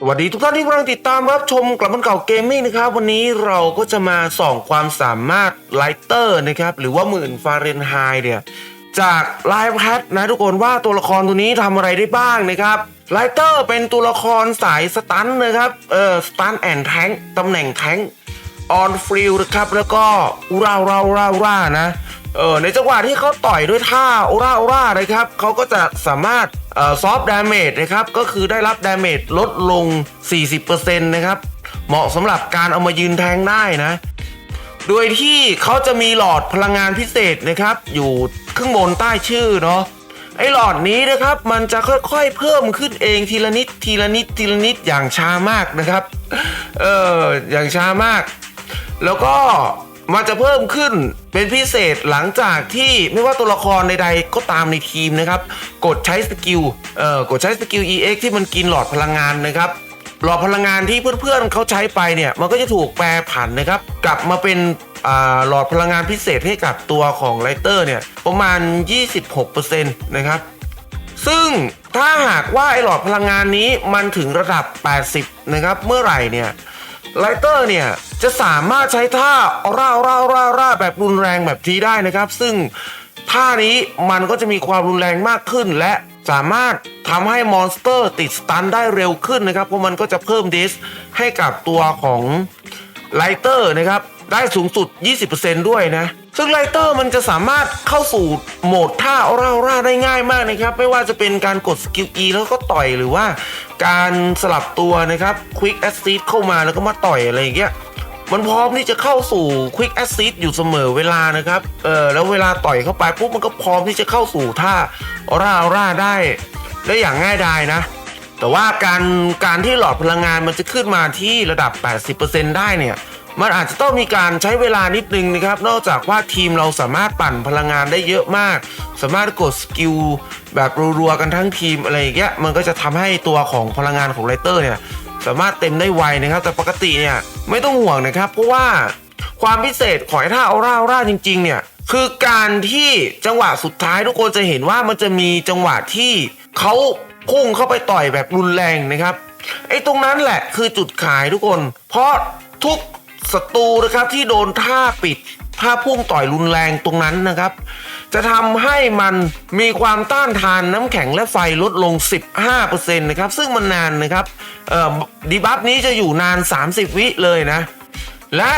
สวัสดีทุกท่านที่กำลังติดตามรับชมกลับมันเก่าเกมมิ่งนะครับ วันนี้เราก็จะมาส่องความสามารถไลเตอร์นะครับ หรือว่าหมื่นฟาเรนไฮต์เนี่ย จากไลฟ์แพทนะทุกคนว่าตัวละครตัวนี้ทำอะไรได้บ้างนะครับไลเตอร์เป็นตัวละครสายสตันนะครับ เออสตันแอนแทงตำแหน่งแทงออนฟิลนะครับ แล้วก็อุราอราอราอรานะเออในจังหวะที่เขาต่อยด้วยท่าอุราอรานะครับเขาก็จะสามารถ ซอฟต์ดาเมจนะครับก็คือได้รับดาเมจลดลง 40%นะครับเหมาะสำหรับการเอามายืนแทงได้นะ โดยที่เขาจะมีหลอดพลังงานพิเศษนะครับ อยู่ข้างบนใต้ชื่อเนาะไอ้หลอดนี้นะครับมันจะค่อยๆเพิ่มขึ้นเองทีละนิดทีละนิดทีละนิดอย่างช้ามากนะครับ เอออย่างช้ามาก แล้วก็ มันจะเพิ่มขึ้นเป็นพิเศษหลังจากที่ไม่ว่าตัวละครใดๆก็ตามในทีมนะครับ กดใช้สกิลเอ่อกดใช้สกิล EX ที่มันกินหลอดพลังงานนะครับหลอดพลังงานที่เพื่อนๆเขาใช้ไปเนี่ยมันก็จะถูกแปรผันนะครับ กลับมาเป็นหลอดพลังงานพิเศษให้กับตัวของไลเตอร์เนี่ยประมาณ 26%นะครับซึ่งถ้าหากว่าไอหลอดพลังงานนี้มันถึงระดับ 80 นะครับ เมื่อไหร่เนี่ย ไลเตอร์เนี่ยจะสามารถใช้ท่าร่าร่าร่าร่าแบบรุนแรงแบบนี้ได้นะครับ ซึ่งท่านี้มันก็จะมีความรุนแรงมากขึ้น และสามารถทำให้มอนสเตอร์ติดสตันได้เร็วขึ้นนะครับ เพราะมันก็จะเพิ่มดิสให้กับตัวของไลเตอร์นะครับได้สูงสุด 20%ด้วยนะ ซึ่งไลเตอร์มันจะสามารถเข้าสู่โหมดท่าร่าร่าได้ง่ายมากนะครับ ไม่ว่าจะเป็นการกดสกิล E แล้วก็ต่อยหรือว่า การสลับตัวนะครับควิกแอสซิสเข้ามาแล้วก็มาต่อยอะไรอย่างเงี้ยมันพร้อมที่จะเข้าสู่ควิกแอสซิสอยู่เสมอเวลานะครับเออแล้วเวลาต่อยเข้าไปปุ๊บมันก็พร้อมที่จะเข้าสู่ท่าร่าร่าได้ได้อย่างง่ายดายนะ แต่ว่าการการที่หลอดพลังงานมันจะขึ้นมาที่ระดับ 80%ได้เนี่ย มันอาจจะต้องมีการใช้เวลานิดนึงนะครับ นอกจากว่าทีมเราสามารถปั่นพลังงานได้เยอะมาก สามารถกดสกิลแบบรัวๆกันทั้งทีมอะไรอย่างเงี้ยมันก็จะทำให้ตัวของพลังงานของไลเตอร์เนี่ยสามารถเต็มได้ไวนะครับ แต่ปกติเนี่ยไม่ต้องห่วงนะครับ เพราะว่าความพิเศษของไอ้ท่าออร่าออร่าจริง ๆ เนี่ยคือการที่จังหวะสุดท้ายทุกคนจะเห็นว่ามันจะมีจังหวะที่เขาพุ่งเข้าไปต่อยแบบรุนแรงนะครับไอ้ตรงนั้นแหละคือจุดขายทุกคน เพราะทุก ศัตรูนะครับที่โดนท่าปิดท่าพุ่งต่อยรุนแรงตรงนั้นนะครับ จะทำให้มันมีความต้านทานน้ำแข็งและไฟลดลง 15%นะครับ ซึ่งมันนานนะครับดีบัฟนี้จะอยู่นาน 30 วิเลยนะ และ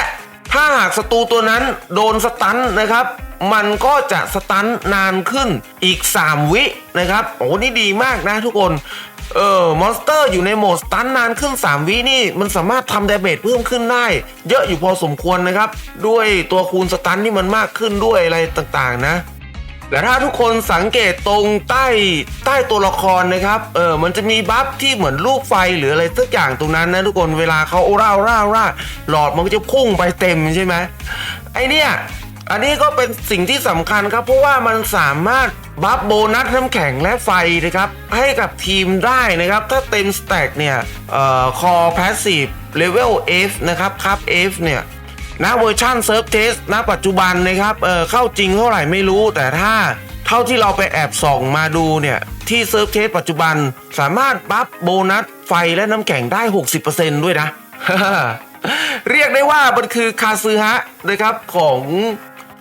ถ้าหากศัตรูตัวนั้นโดนสตันนะครับ มันก็จะสตันนานขึ้นอีก 3 วินะครับ โอ้นี่ดีมากนะทุกคนเออมอนสเตอร์อยู่ในโหมดสตันนานขึ้น 3 วินี่ มันสามารถทำดาเมจเพิ่มขึ้นได้ เยอะอยู่พอสมควรนะครับ ด้วยตัวคูณสตันที่มันมากขึ้นด้วยอะไรต่างๆนะและถ้าทุกคนสังเกตตรงใต้ใต้ตัวละครนะครับเออมันจะมีบัฟที่เหมือนลูกไฟหรืออะไรสักอย่างตรงนั้นนะทุกคนเวลาเขาร่าร่าร่าหลอดมันก็จะพุ่งไปเต็มใช่ไหมไอเนี่ย อันนี้ก็เป็นสิ่งที่สำคัญครับ เพราะว่ามันสามารถบัฟโบนัสน้ำแข็งและไฟนะครับ ให้กับทีมได้นะครับ ถ้าเต็มสแต็กเนี่ยเอ่อคอพสซีฟเลเวล F นะครับครับ F เนี่ยณเวอร์ชันเซิร์ฟเทสณปัจจุบันนะครับเเข้าจริงเท่าไหร่ไม่รู้ แต่ถ้าเท่าที่เราไปแอบส่องมาดูเนี่ยที่เซิร์ฟเทสปัจจุบันสามารถบัฟโบนัสไฟและน้ำแข็งได้ 60%ด้วยนะ เรียกได้ว่ามันคือคาซึฮะนะครับของ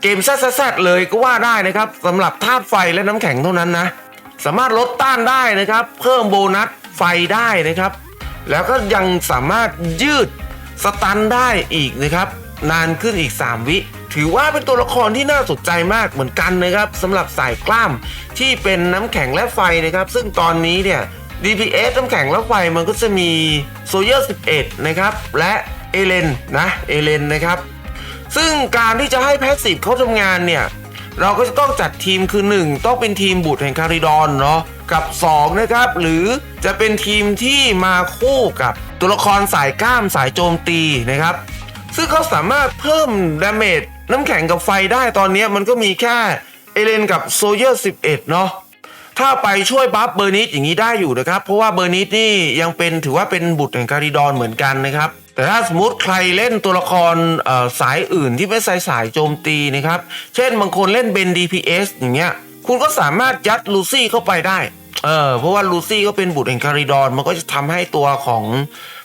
เกมแซดๆเลยก็ว่าได้นะครับสำหรับธาตุไฟและน้ำแข็งเท่านั้นนะ สามารถลดต้านได้นะครับ เพิ่มโบนัสไฟได้นะครับ แล้วก็ยังสามารถยืดสตันได้อีกนะครับ นานขึ้นอีก 3 วิถือว่าเป็นตัวละครที่น่าสนใจมากเหมือนกันนะครับสำหรับสายกล้ามที่เป็นน้ำแข็งและไฟนะครับ ซึ่งตอนนี้เนี่ย DPS น้ำแข็งและไฟมันก็จะมีโซเยอร์11 นะครับ และเอเลนนะเอเลนนะครับ ซึ่งการที่จะให้แพสซีฟเขาทำงานเนี่ย เราก็จะต้องจัดทีมคือ 1 ต้องเป็นทีมบุตรแห่งคาริดอนเนาะกับ 2 นะครับ หรือจะเป็นทีมที่มาคู่กับตัวละครสายกล้ามสายโจมตีนะครับ ซึ่งเขาสามารถเพิ่มดาเมจน้ำแข็งกับไฟได้ตอนนี้มันก็มีแค่เอเลนกับโซเยอร์11 เนาะถ้าไปช่วยบัฟเบอร์นิสอย่างนี้ได้อยู่นะครับ เพราะว่าเบอร์นิสนี่ยังเป็นถือว่าเป็นบุตรแห่งการิดอนเหมือนกันนะครับ แต่ถ้าสมมติใครเล่นตัวละครสายอื่นที่ไม่ใส่สายโจมตีนะครับ เช่นบางคนเล่นเบน DPS อย่างเงี้ย คุณก็สามารถยัดลูซี่เข้าไปได้ เออ เพราะว่าลูซี่ก็เป็นบุตรแห่งคาริดอน มันก็จะทำให้ตัวของ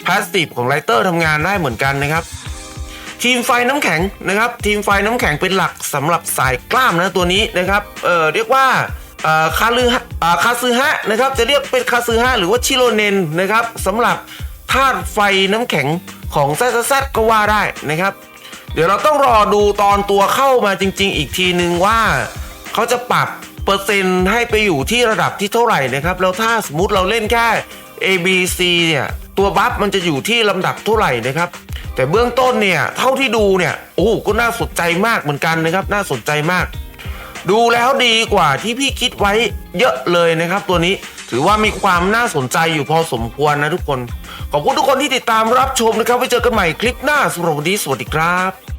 พาสติฟของไลเตอร์ทำงานได้เหมือนกันนะครับ ทีมไฟน้ำแข็งนะครับ ทีมไฟน้ำแข็งเป็นหลักสำหรับสายกล้ามนะตัวนี้นะครับ เออเรียกว่าเอ่อคาลือฮะอ่าคาซือฮะนะครับ จะเรียกเป็นคาซือฮะหรือว่าชิโรเนนนะครับสำหรับ ธาตุไฟน้ำแข็งของแซซแซก็ว่าได้นะครับ เดี๋ยวเราต้องรอดูตอนตัวเข้ามาจริง ๆ อีกทีนึงว่าเขาจะปรับเปอร์เซ็นต์ให้ไปอยู่ที่ระดับที่เท่าไหร่นะครับ แล้วถ้าสมมติเราเล่นแค่ A B C เนี่ยตัวบัฟมันจะอยู่ที่ลำดับเท่าไหร่นะครับ แต่เบื้องต้นเนี่ยเท่าที่ดูเนี่ยโอ้ก็น่าสนใจมากเหมือนกันนะครับ น่าสนใจมาก ดูแล้วดีกว่าที่พี่คิดไว้เยอะเลยนะครับ ตัวนี้ถือว่ามีความน่าสนใจอยู่พอสมควรนะทุกคน ขอบคุณทุกคนที่ติดตามรับชมนะครับไว้เจอกันใหม่คลิปหน้าสำหรับวันนี้สวัสดีครับ